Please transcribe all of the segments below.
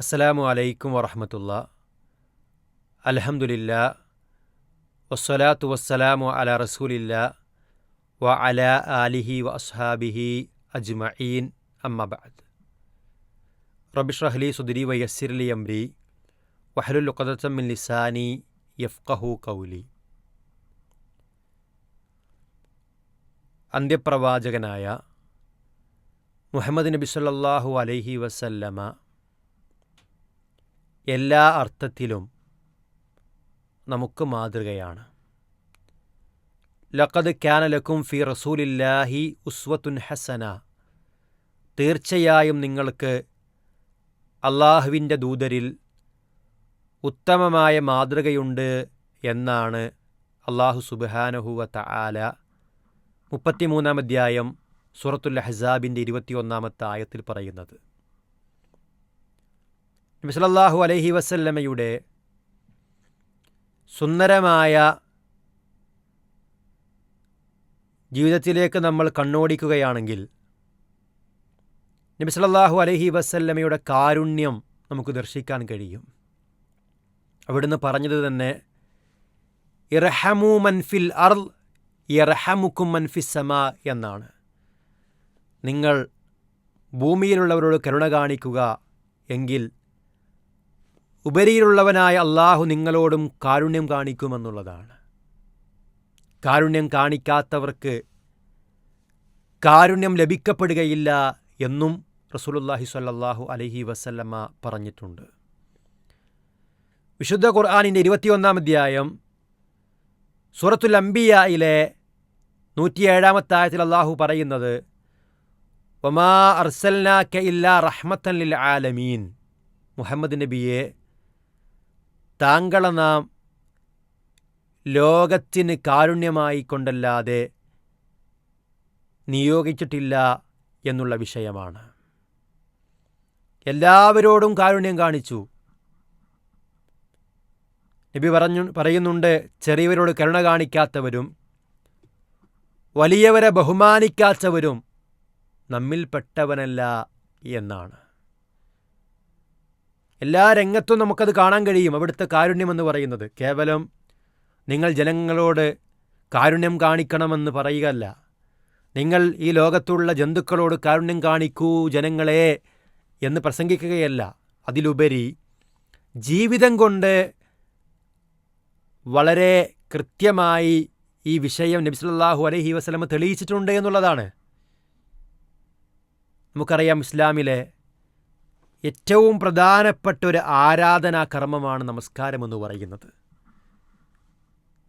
അസ്സലാമു അലൈക്കും വറഹമത്തുള്ള. അലഹമുല്ല വസ്സലാത്തു വസ്സലാമു അല റസൂലില്ല. വ അല ആലിഹി വ അസ്ഹാബിഹി അജ്മഈൻ. അമ്മബാദ് റബിഷ്റഹ്ലി സുദരി വയസ്സിർലി അംരി. വഹലുൽ ഖദത്തമിൻ ലിസാനി യഫ്കഹു കൗലി അന്ത്യപ്രവാചകനായ മുഹമ്മദ് നബി സല്ലാഹു അലൈഹി വസല്ലമ എല്ലാ അർത്ഥത്തിലും നമുക്ക് മാതൃകയാണ്. ലഖദ് ക്യാനലക്കും ഫി റസൂലില്ലാഹി ഉസ്വത്തുൻ ഹസന. തീർച്ചയായും നിങ്ങൾക്ക് അള്ളാഹുവിന്റെ ദൂതരിൽ ഉത്തമമായ മാതൃകയുണ്ട് എന്നാണ് അള്ളാഹു സുബാനഹുവ തആല മുപ്പത്തിമൂന്നാം അധ്യായം സൂറത്തുൽ ഹസാബിന്റെ ഇരുപത്തിയൊന്നാമത്തെ ആയത്തിൽ പറയുന്നത്. നബി സല്ലല്ലാഹു അലൈഹി വസല്ലമയുടെ സുന്ദരമായ ജീവിതത്തിലേക്ക് നമ്മൾ കണ്ണോടിക്കുകയാണെങ്കിൽ നബി സല്ലല്ലാഹു അലൈഹി വസല്ലമയുടെ കാരുണ്യം നമുക്ക് ദർശിക്കാൻ കഴിയും. അവിടുന്ന് പറഞ്ഞത് തന്നെ ഇറഹമു മൻഫിൽ അർ ഇറഹമുക്കും മൻഫിസമ സമ എന്നാണ്. നിങ്ങൾ ഭൂമിയിലുള്ളവരോട് കരുണ കാണിക്കുക എങ്കിൽ ഉപരിയിലുള്ളവനായ അള്ളാഹു നിങ്ങളോടും കാരുണ്യം കാണിക്കുമെന്നുള്ളതാണ്. കാരുണ്യം കാണിക്കാത്തവർക്ക് കാരുണ്യം ലഭിക്കപ്പെടുകയില്ല എന്നും റസൂലുല്ലാഹി സ്വല്ലല്ലാഹു അലഹി വസല്ലമ്മ പറഞ്ഞിട്ടുണ്ട്. വിശുദ്ധ ഖുർആാനിന്റെ ഇരുപത്തിയൊന്നാം അധ്യായം സൂറത്തുൽ അംബിയയിലെ നൂറ്റിയേഴാമത്തെ ആയത്തിൽ അള്ളാഹു പറയുന്നത് ഒമാ അർസൽനാക്ക ഇല്ലാ റഹ്മത്തൻ ലിൽ ആലമീൻ. മുഹമ്മദ് നബിയെ താങ്കളെ നാം ലോകത്തിന് കാരുണ്യമായി കൊണ്ടല്ലാതെ നിയോഗിച്ചിട്ടില്ല എന്നുള്ള വിഷയമാണ്. എല്ലാവരോടും കാരുണ്യം കാണിച്ചു. നബി പറഞ്ഞു പറയുന്നുണ്ട് ചെറിയവരോട് കരുണ കാണിക്കാത്തവരും വലിയവരെ ബഹുമാനിക്കാത്തവരും നമ്മിൽപ്പെട്ടവനല്ല എന്നാണ്. എല്ലാ രംഗത്തും നമുക്കത് കാണാൻ കഴിയും. അവിടുത്തെ കാരുണ്യമെന്ന് പറയുന്നത്. കേവലം നിങ്ങൾ ജനങ്ങളോട് കാരുണ്യം കാണിക്കണമെന്ന് പറയുകയല്ല. നിങ്ങൾ ഈ ലോകത്തുള്ള ജന്തുക്കളോട് കാരുണ്യം കാണിക്കൂ ജനങ്ങളെ എന്ന് പ്രസംഗിക്കുകയല്ല. അതിലുപരി ജീവിതം കൊണ്ട് വളരെ കൃത്യമായി ഈ വിഷയം നബി അലഹി വസ്ലമ തെളിയിച്ചിട്ടുണ്ട് എന്നുള്ളതാണ്. നമുക്കറിയാം ഇസ്ലാമിലെ ഏറ്റവും പ്രധാനപ്പെട്ട ഒരു ആരാധനാ കർമ്മമാണ് നമസ്കാരമെന്ന് പറയുന്നത്.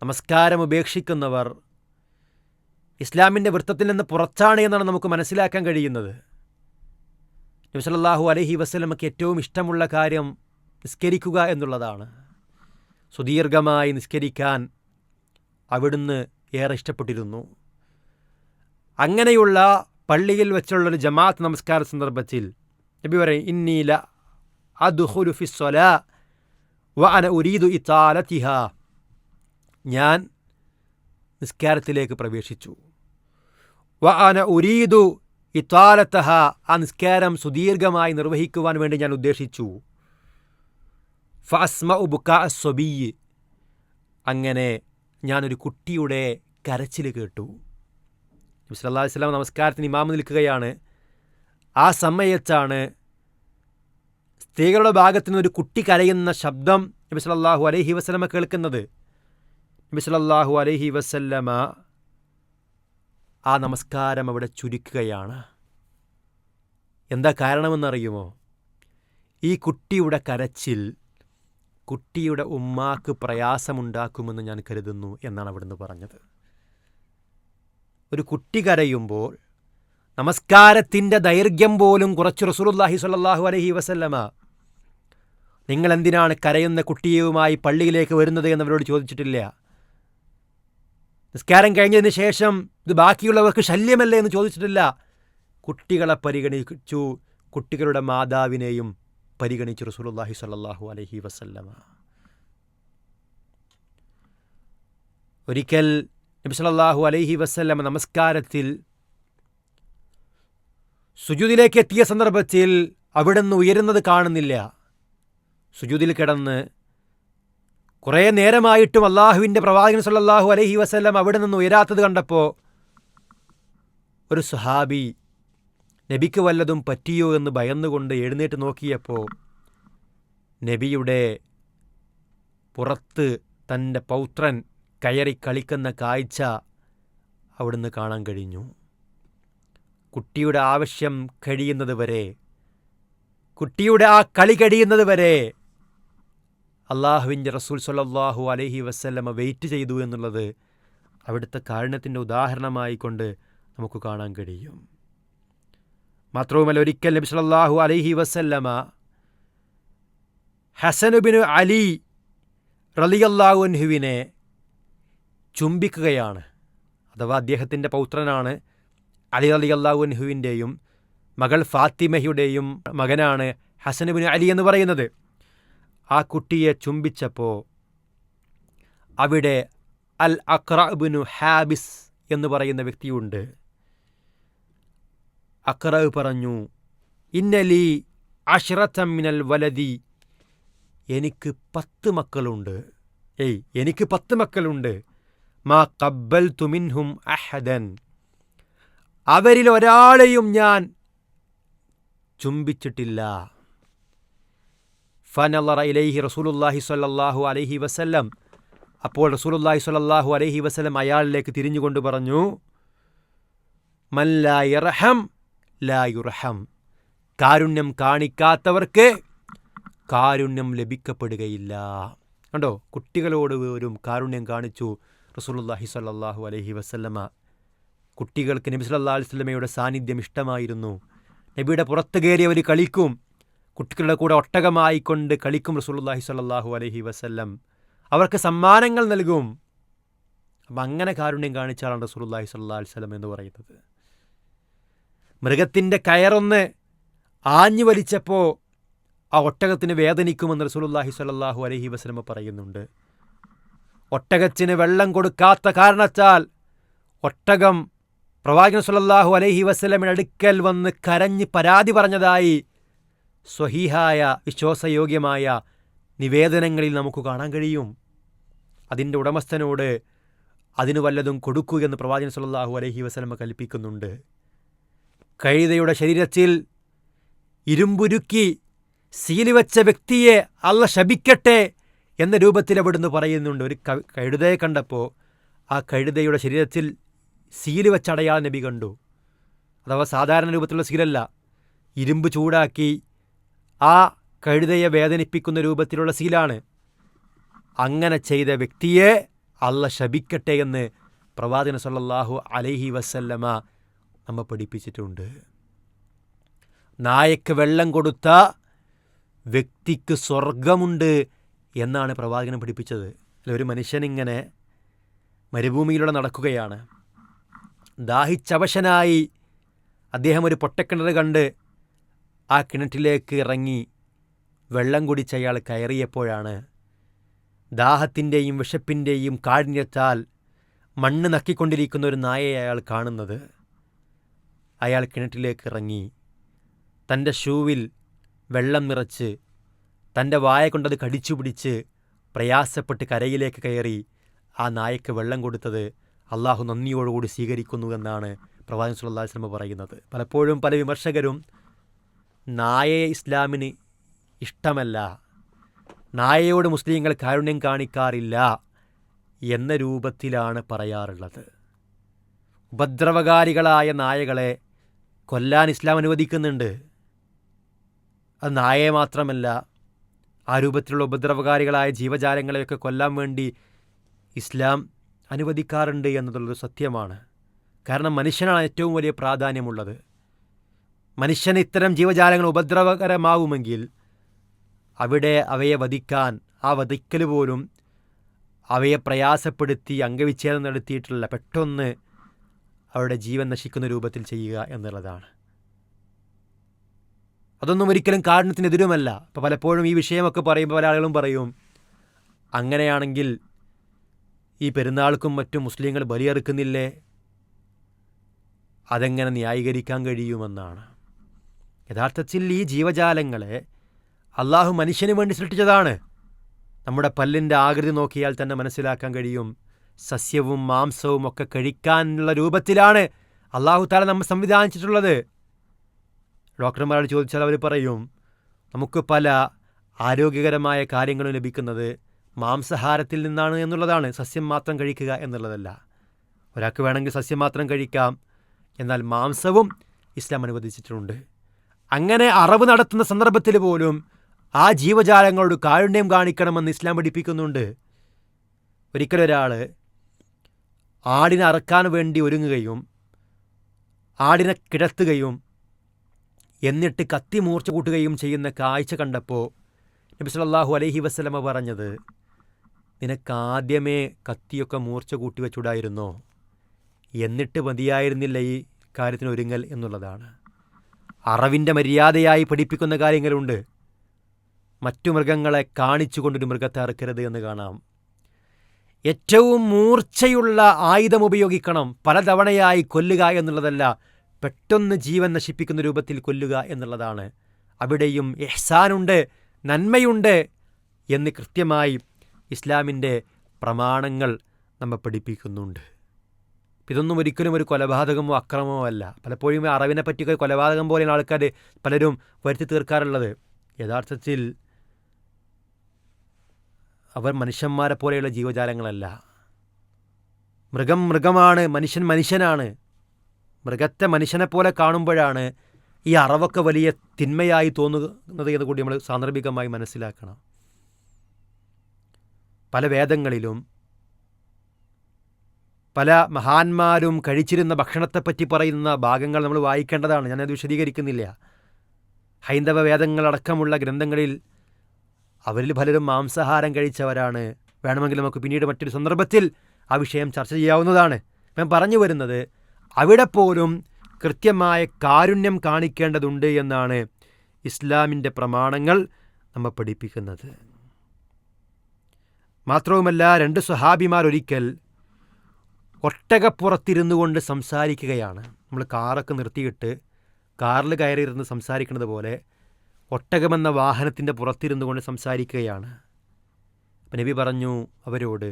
നമസ്കാരം ഉപേക്ഷിക്കുന്നവർ ഇസ്ലാമിന്റെ വൃത്തത്തിൽ നിന്ന് പുറത്താണ് എന്നാണ് നമുക്ക് മനസ്സിലാക്കാൻ കഴിയുന്നത്. നബി അലഹി വസ്ലമക്ക് ഏറ്റവും ഇഷ്ടമുള്ള കാര്യം നിസ്കരിക്കുക എന്നുള്ളതാണ്. സുദീർഘമായി നിസ്കരിക്കാൻ അവിടുന്ന് ഏറെ ഇഷ്ടപ്പെട്ടിരുന്നു. അങ്ങനെയുള്ള പള്ളിയിൽ വെച്ചുള്ളൊരു ജമാഅത്ത് നമസ്കാര സന്ദർഭത്തിൽ നബി പറയും ഇന്നീല അദ്ഹുലുഫിസ്വല വ അന ഉരീദു ഇതാലതിഹ ഞാൻ നിസ്കാരത്തിലേക്ക് പ്രവേശിച്ചു. വ അന ഉരീദു ഇത്താലത്തഹ ആ നിസ്കാരം സുദീർഘമായി നിർവഹിക്കുവാൻ വേണ്ടി ഞാൻ ഉദ്ദേശിച്ചു. ഫസ്മ ഉബുക്ക സ്വബീയ്. അങ്ങനെ ഞാനൊരു കുട്ടിയുടെ കരച്ചിൽ കേട്ടു. നബി സല്ലല്ലാഹു അലൈഹി വസല്ലം നമസ്കാരത്തിന് ഇമാമ് നിൽക്കുകയാണ്. ആ സമയത്താണ് സ്ത്രീകളുടെ ഭാഗത്തു നിന്ന് ഒരു കുട്ടി കരയുന്ന ശബ്ദം നബി സല്ലല്ലാഹു അലൈഹി വസല്ലമ കേൾക്കുന്നത്. നബി സല്ലല്ലാഹു അലൈഹി വസല്ലമ ആ നമസ്കാരം അവിടെ ചുരുക്കുകയാണ്. എന്താ കാരണമെന്നറിയുമോ? ഈ കുട്ടിയുടെ കരച്ചിൽ കുട്ടിയുടെ ഉമ്മാക്ക് പ്രയാസമുണ്ടാക്കുമെന്ന് ഞാൻ കരുതുന്നു എന്നാണ് അവിടുന്ന് പറഞ്ഞത്. ഒരു കുട്ടി കരയുമ്പോൾ നമസ്കാരത്തിന്റെ ദൈർഘ്യം പോലും കുറച്ച് റസൂലുല്ലാഹി സ്വല്ലല്ലാഹു അലഹി വസല്ലമ. നിങ്ങൾ എന്തിനാണ് കരയുന്ന കുട്ടിയുമായി പള്ളിയിലേക്ക് വരുന്നത് എന്നവരോട് ചോദിച്ചിട്ടില്ല. നിസ്കാരം കഴിഞ്ഞതിന് ശേഷം ഇത് ബാക്കിയുള്ളവർക്ക് ശല്യമല്ലേ എന്ന് ചോദിച്ചിട്ടില്ല. കുട്ടികളെ പരിഗണിച്ചു കുട്ടികളുടെ മാതാവിനെയും പരിഗണിച്ചു റസൂലുല്ലാഹി സ്വല്ലല്ലാഹു അലഹി വസല്ലമ. ഒരിക്കൽ നബി അലഹി അലൈഹി വസല്ലമ നമസ്കാരത്തിൽ സുജുദിലേക്ക് എത്തിയ സന്ദർഭത്തിൽ അവിടുന്ന് ഉയരുന്നത് കാണുന്നില്ല. സുജൂദിൽ കിടന്ന് കുറേ നേരമായിട്ടും അള്ളാഹുവിന്റെ പ്രവാചകൻ സല്ലാഹു അലഹി വസല്ലം അവിടെ നിന്ന് ഉയരാത്തത് കണ്ടപ്പോൾ ഒരു സുഹാബി നബിക്ക് വല്ലതും പറ്റിയോ എന്ന് ഭയന്നുകൊണ്ട് എഴുന്നേറ്റ് നോക്കിയപ്പോൾ നബിയുടെ പുറത്ത് തന്റെ പൗത്രൻ കയറി കളിക്കുന്ന കാഴ്ച അവിടുന്ന് കാണാൻ കഴിഞ്ഞു. കുട്ടിയുടെ ആവശ്യം കഴിയുന്നത് വരെ കുട്ടിയുടെ ആ കളി കഴിയുന്നത് വരെ അള്ളാഹുവിന്റെ റസൂൽ സല്ലല്ലാഹു അലഹി വസല്ലമ വെയിറ്റ് ചെയ്തു എന്നുള്ളത് അവിടുത്തെ കാരണത്തിന്റെ ഉദാഹരണമായി കൊണ്ട് നമുക്ക് കാണാൻ കഴിയും. മാത്രവുമല്ല ഒരിക്കൽ നബി സല്ലല്ലാഹു അലഹി വസ്ല്ലമ ഹസനുബിന് അലി റലിയല്ലാഹുൻഹുവിനെ ചുംബിക്കുകയാണ്. അഥവാ അദ്ദേഹത്തിന്റെ പൗത്രനാണ്. അലി അലി അള്ളാഹുൻഹുവിന്റെയും മകൾ ഫാത്തിമയുടെയും മകനാണ് ഹസനബിൻ അലി എന്ന് പറയുന്നത്. ആ കുട്ടിയെ ചുംബിച്ചപ്പോൾ അവിടെ അൽ അക്രബിനു ഹാബിസ് എന്ന് പറയുന്ന വ്യക്തിയുണ്ട്. അക്രബ് പറഞ്ഞു ഇന്നലി അഷ്റത്തമ്മിനൽ വലതി എനിക്ക് പത്ത് മക്കളുണ്ട്. ഏയ് എനിക്ക് പത്ത് മക്കളുണ്ട്. മാ കബ്ബൽ തുമിൻഹും അഹദൻ. അവരിൽ ഒരാളെയും ഞാൻ ചുംബിച്ചിട്ടില്ല. ഫനല്ലറ ഇലൈഹി റസൂലുല്ലാഹി സ്വല്ലല്ലാഹു അലൈഹി വസല്ലം. അപ്പോൾ റസൂലുല്ലാഹി സ്വല്ലല്ലാഹു അലൈഹി വസല്ലം അയാളിലേക്ക് തിരിഞ്ഞുകൊണ്ട് പറഞ്ഞു മല്ലായിറഹം ലായുറഹം കാരുണ്യം കാണിക്കാത്തവർക്ക് കാരുണ്യം ലഭിക്കപ്പെടുകയില്ല. കണ്ടോ? കുട്ടികളോട് ഒരു കാരുണ്യം കാണിച്ചു റസൂലുല്ലാഹി സ്വല്ലല്ലാഹു അലൈഹി വസല്ലമ. കുട്ടികൾക്ക് നബി സല്ലാ അലൈഹി വസല്ലമയുടെ സാന്നിധ്യം ഇഷ്ടമായിരുന്നു. നബിയുടെ പുറത്ത് കയറി അവർ കളിക്കും. കുട്ടികളുടെ കൂടെ ഒട്ടകമായിക്കൊണ്ട് കളിക്കും റസൂലുല്ലാഹി സ്വല്ലല്ലാഹു അലഹി വസ്ല്ലം. അവർക്ക് സമ്മാനങ്ങൾ നൽകും. അപ്പം അങ്ങനെ കാരുണ്യം കാണിച്ചാലാണ് റസൂലുല്ലാഹി സ്വല്ലല്ലാഹു അലൈഹി വസല്ലം എന്ന് പറയുന്നത്. മൃഗത്തിന്റെ കയറൊന്ന് ആഞ്ഞു വലിച്ചപ്പോൾ ആ ഒട്ടകത്തിന് വേദനിക്കുമെന്ന് റസൂലുല്ലാഹി സ്വല്ലല്ലാഹു അലഹി വസ്ലമ പറയുന്നുണ്ട്. ഒട്ടകത്തിന് വെള്ളം കൊടുക്കാത്ത കാരണത്താൽ ഒട്ടകം പ്രവാചകൻ സുല്ലാഹു അലൈഹി വസ്ലമിന് അടുക്കൽ വന്ന് കരഞ്ഞ് പരാതി പറഞ്ഞതായി സ്വഹീഹായ വിശ്വാസയോഗ്യമായ നിവേദനങ്ങളിൽ നമുക്ക് കാണാൻ കഴിയും. അതിന്റെ ഉടമസ്ഥനോട് അതിന് വല്ലതും കൊടുക്കൂ എന്ന് പ്രവാചകൻ സുല്ലാഹു അലൈഹി വസ്ലമ കൽപ്പിക്കുന്നുണ്ട്. കഴുതയുടെ ശരീരത്തിൽ ഇരുമ്പുരുക്കി സീലി വെച്ച വ്യക്തിയെ അല്ല ശപിക്കട്ടെ എന്ന രൂപത്തിൽ അവിടുന്ന് പറയുന്നുണ്ട്. ഒരു കഴുതയെ കണ്ടപ്പോൾ ആ കഴുതയുടെ ശരീരത്തിൽ സീൽ വെച്ചടയാൾ നബി കണ്ടു. അഥവാ സാധാരണ രൂപത്തിലുള്ള സീലല്ല. ഇരുമ്പ് ചൂടാക്കി ആ കഴുതയെ വേദനിപ്പിക്കുന്ന രൂപത്തിലുള്ള സീലാണ്. അങ്ങനെ ചെയ്ത വ്യക്തിയെ അല്ല ശപിക്കട്ടെ എന്ന് പ്രവാചകൻ സല്ലല്ലാഹു അലൈഹി വസല്ലമ നമ്മ പഠിപ്പിച്ചിട്ടുണ്ട്. നായക്ക് വെള്ളം കൊടുത്ത വ്യക്തിക്ക് സ്വർഗമുണ്ട് എന്നാണ് പ്രവാചകൻ പഠിപ്പിച്ചത്. അല്ല ഒരു മനുഷ്യനിങ്ങനെ മരുഭൂമിയിലൂടെ നടക്കുകയാണ്. ദാഹിച്ചവശനായി അദ്ദേഹം ഒരു പൊട്ടക്കിണർ കണ്ട് ആ കിണറ്റിലേക്ക് ഇറങ്ങി വെള്ളം കുടിച്ച് അയാൾ കയറിയപ്പോഴാണ് ദാഹത്തിന്റെയും വിശപ്പിന്റെയും കാഠിന്യത്താൽ മണ്ണ് നക്കിക്കൊണ്ടിരിക്കുന്ന ഒരു നായയെ അയാൾ കാണുന്നത്. അയാൾ കിണറ്റിലേക്ക് ഇറങ്ങി തന്റെ ഷൂവിൽ വെള്ളം നിറച്ച് തന്റെ വായ കൊണ്ടത് കടിച്ചു പിടിച്ച് പ്രയാസപ്പെട്ട് കരയിലേക്ക് കയറി ആ നായയ്ക്ക് വെള്ളം കൊടുത്തത് അള്ളാഹു നന്ദിയോടുകൂടി സ്വീകരിക്കുന്നു എന്നാണ് പ്രവാചകൻ സുല്ലാ വസ്ലമ പറയുന്നത്. പലപ്പോഴും പല വിമർശകരും നായയെ ഇസ്ലാമിന് ഇഷ്ടമല്ല നായയോട് മുസ്ലിങ്ങൾ കാരുണ്യം കാണിക്കാറില്ല എന്ന രൂപത്തിലാണ് പറയാറുള്ളത്. ഉപദ്രവകാരികളായ നായകളെ കൊല്ലാൻ ഇസ്ലാം അനുവദിക്കുന്നുണ്ട്. അത് നായയെ മാത്രമല്ല ആ രൂപത്തിലുള്ള ഉപദ്രവകാരികളായ ജീവജാലങ്ങളെയൊക്കെ കൊല്ലാൻ വേണ്ടി ഇസ്ലാം അനുവദിക്കാറുണ്ട് എന്നതുള്ളൊരു സത്യമാണ്. കാരണം മനുഷ്യനാണ് ഏറ്റവും വലിയ പ്രാധാന്യമുള്ളത്. മനുഷ്യന് ഇത്തരം ജീവജാലങ്ങൾ ഉപദ്രവകരമാവുമെങ്കിൽ അവിടെ അവയെ വധിക്കാൻ ആ വധിക്കൽ പോലും അവയെ പ്രയാസപ്പെടുത്തി അംഗവിച്ഛേദം നടത്തിയിട്ടുള്ള പെട്ടെന്ന് അവരുടെ ജീവൻ നശിക്കുന്ന രൂപത്തിൽ ചെയ്യുക എന്നുള്ളതാണ്. അതൊന്നും ഒരിക്കലും കാരണത്തിനെതിരുമല്ല ഇപ്പോൾ പലപ്പോഴും ഈ വിഷയമൊക്കെ പറയുമ്പോൾ പല ആളുകളും പറയും അങ്ങനെയാണെങ്കിൽ ഈ പെരുന്നാൾക്കും മറ്റും മുസ്ലിങ്ങൾ ബലിയെറുക്കുന്നില്ലേ? അതെങ്ങനെ ന്യായീകരിക്കാൻ കഴിയുമെന്നാണ്. യഥാർത്ഥത്തിൽ ഈ ജീവജാലങ്ങളെ അള്ളാഹു മനുഷ്യന് വേണ്ടി സൃഷ്ടിച്ചതാണ്. നമ്മുടെ പല്ലിന്റെ ആകൃതി നോക്കിയാൽ തന്നെ മനസ്സിലാക്കാൻ കഴിയും. സസ്യവും മാംസവും ഒക്കെ കഴിക്കാനുള്ള രൂപത്തിലാണ് അള്ളാഹു താല നമ്മൾ സംവിധാനിച്ചിട്ടുള്ളത്. ഡോക്ടർമാരോട് ചോദിച്ചാൽ അവർ പറയും നമുക്ക് പല ആരോഗ്യകരമായ കാര്യങ്ങളും ലഭിക്കുന്നത് മാംസാഹാരത്തിൽ നിന്നാണ് എന്നുള്ളതാണ് സസ്യം മാത്രം കഴിക്കുക എന്നുള്ളതല്ല. ഒരാൾക്ക് വേണമെങ്കിൽ സസ്യം മാത്രം കഴിക്കാം. എന്നാൽ മാംസവും ഇസ്ലാം അനുവദിച്ചിട്ടുണ്ട്. അങ്ങനെ അറവ് നടത്തുന്ന സന്ദർഭത്തിൽ പോലും ആ ജീവജാലങ്ങളോട് കാരുണ്യം കാണിക്കണമെന്ന് ഇസ്ലാം പഠിപ്പിക്കുന്നുണ്ട്. ഒരിക്കലൊരാൾ ആടിനെ അറക്കാൻ വേണ്ടി ഒരുങ്ങുകയും ആടിനെ കിടത്തുകയും എന്നിട്ട് കത്തി മൂർച്ച കൂട്ടുകയും ചെയ്യുന്ന കാഴ്ച കണ്ടപ്പോൾ നബി സല്ലല്ലാഹു അലൈഹി വസ്ലമ പറഞ്ഞത് നിനക്കാദ്യമേ കത്തിയൊക്കെ മൂർച്ച കൂട്ടി വെച്ചുകൂടായിരുന്നോ എന്നിട്ട് മതിയായിരുന്നില്ല ഈ കാര്യത്തിന് ഒരുങ്ങൽ എന്നുള്ളതാണ്. അറവിന്റെ മര്യാദയായി പഠിപ്പിക്കുന്ന കാര്യങ്ങളുണ്ട്. മറ്റു മൃഗങ്ങളെ കാണിച്ചുകൊണ്ടൊരു മൃഗത്തെ അറുക്കരുത് എന്ന് കാണാം. ഏറ്റവും മൂർച്ചയുള്ള ആയുധം ഉപയോഗിക്കണം പലതവണയായി കൊല്ലുക എന്നുള്ളതല്ല പെട്ടെന്ന് ജീവൻ നശിപ്പിക്കുന്ന രൂപത്തിൽ കൊല്ലുക എന്നുള്ളതാണ്. അവിടെയും എഹ്സാനുണ്ട് നന്മയുണ്ട് എന്ന് കൃത്യമായി ഇസ്ലാമിന്റെ പ്രമാണങ്ങൾ നമ്മെ പഠിപ്പിക്കുന്നുണ്ട്. ഇതൊന്നും ഒരിക്കലും ഒരു കൊലപാതകമോ അക്രമമോ അല്ല. പലപ്പോഴും അറിവിനെ പറ്റിയൊക്കെ കൊലപാതകം പോലെയാണ് ആൾക്കാർ പലരും വരുത്തി തീർക്കാറുള്ളത്. യഥാർത്ഥത്തിൽ അവർ മനുഷ്യന്മാരെ പോലെയുള്ള ജീവജാലങ്ങളല്ല. മൃഗം മൃഗമാണ് മനുഷ്യൻ മനുഷ്യനാണ്. മൃഗത്തെ മനുഷ്യനെ പോലെ കാണുമ്പോഴാണ് ഈ അറവൊക്കെ വലിയ തിന്മയായി തോന്നുന്നത് എന്ന് കൂടി നമ്മൾ സാന്ദർഭികമായി മനസ്സിലാക്കണം. പല വേദങ്ങളിലും പല മഹാന്മാരും കഴിച്ചിരുന്ന ഭക്ഷണത്തെപ്പറ്റി പറയുന്ന ഭാഗങ്ങൾ നമ്മൾ വായിക്കേണ്ടതാണ്. ഞാനത് വിശദീകരിക്കുന്നില്ല. ഹൈന്ദവ വേദങ്ങളടക്കമുള്ള ഗ്രന്ഥങ്ങളിൽ അവരിൽ പലരും മാംസാഹാരം കഴിച്ചവരാണ്. വേണമെങ്കിൽ നമുക്ക് പിന്നീട് മറ്റൊരു സന്ദർഭത്തിൽ ആ വിഷയം ചർച്ച ചെയ്യാവുന്നതാണ്. ഞാൻ പറഞ്ഞു വരുന്നത് അവിടെ പോലും കൃത്യമായ കാരുണ്യം കാണിക്കേണ്ടതുണ്ട് എന്നാണ് ഇസ്ലാമിന്റെ പ്രമാണങ്ങൾ നമ്മെ പഠിപ്പിക്കുന്നത്. മാത്രവുമല്ല രണ്ട് സ്വഹാബിമാരൊരിക്കൽ ഒട്ടകപ്പുറത്തിരുന്നു കൊണ്ട് സംസാരിക്കുകയാണ്. നമ്മൾ കാറൊക്കെ നിർത്തിയിട്ട് കാറിൽ കയറിയിരുന്ന് സംസാരിക്കുന്നത് പോലെ ഒട്ടകമെന്ന വാഹനത്തിന്റെ പുറത്തിരുന്നു കൊണ്ട് സംസാരിക്കുകയാണ്. അപ്പം നബി പറഞ്ഞു അവരോട്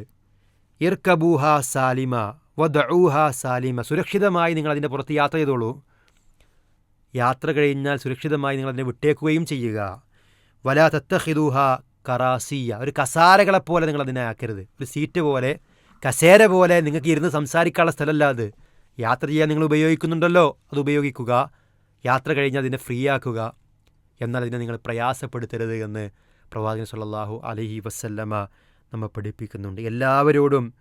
ഇർക്കബൂഹ സാലിമ വദഊഹ സാലിമ സുരക്ഷിതമായി നിങ്ങൾ അതിന്റെ പുറത്ത് യാത്ര ചെയ്തോളൂ. യാത്ര കഴിഞ്ഞാൽ സുരക്ഷിതമായി നിങ്ങൾ അതിനെ വിട്ടേക്കുകയും ചെയ്യുക. വലാ തത്തഹിദൂഹ കറാസിയ. ഒരു കസാരകളെ പോലെ നിങ്ങൾ അതിനെ ആക്കരുത്. ഒരു സീറ്റ് പോലെ കസേര പോലെ നിങ്ങൾക്ക് ഇരുന്ന് സംസാരിക്കാനുള്ള സ്ഥലമല്ല അത്. യാത്ര ചെയ്യാൻ നിങ്ങൾ ഉപയോഗിക്കുന്നുണ്ടല്ലോ അത് ഉപയോഗിക്കുക. യാത്ര കഴിഞ്ഞ് അതിനെ ഫ്രീ ആക്കുക. എന്നാൽ അതിനെ നിങ്ങൾ പ്രയാസപ്പെടുത്തരുത് എന്ന് പ്രവാചകൻ സല്ലാഹു അലഹി വസല്ലമ നമ്മെ പഠിപ്പിക്കുന്നുണ്ട്. എല്ലാവരോടും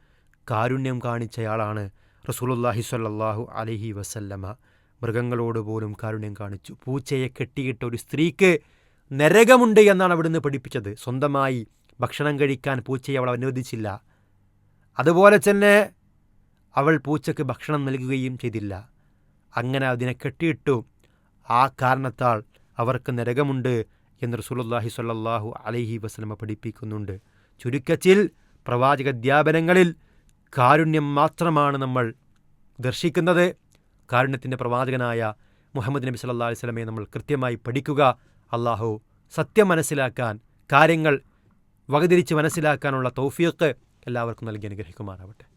കാരുണ്യം കാണിച്ചയാളാണ് റസൂലുല്ലാഹി സല്ലാഹു അലഹി വസല്ലമ. മൃഗങ്ങളോട് പോലും കാരുണ്യം കാണിച്ചു. പൂച്ചയെ കെട്ടിയിട്ട ഒരു സ്ത്രീക്ക് നരകമുണ്ട് എന്നാണ് അവിടുന്ന് പഠിപ്പിച്ചത്. സ്വന്തമായി ഭക്ഷണം കഴിക്കാൻ പൂച്ചയെ അവൾ അനുവദിച്ചില്ല. അതുപോലെ തന്നെ അവൾ പൂച്ചയ്ക്ക് ഭക്ഷണം നൽകുകയും ചെയ്തില്ല. അങ്ങനെ അതിനെ കെട്ടിയിട്ടു ആ കാരണത്താൽ അവർക്ക് നരകമുണ്ട് എന്ന് റസൂലുള്ളാഹി സ്വല്ലല്ലാഹു അലൈഹി വസല്ലമ പഠിപ്പിക്കുന്നുണ്ട്. ചുരുക്കത്തിൽ പ്രവാചക അധ്യാപനങ്ങളിൽ കാരുണ്യം മാത്രമാണ് നമ്മൾ ദർശിക്കുന്നത്. കാരുണ്യത്തിന്റെ പ്രവാചകനായ മുഹമ്മദ് നബി സല്ലല്ലാഹു അലൈഹി വസല്ലമയെ നമ്മൾ കൃത്യമായി പഠിക്കുക. അള്ളാഹു സത്യം മനസ്സിലാക്കാൻ കാര്യങ്ങൾ വകതിരിച്ച് മനസ്സിലാക്കാനുള്ള തൗഫീഖ് എല്ലാവർക്കും നൽകി അനുഗ്രഹിക്കുമാറാവട്ടെ.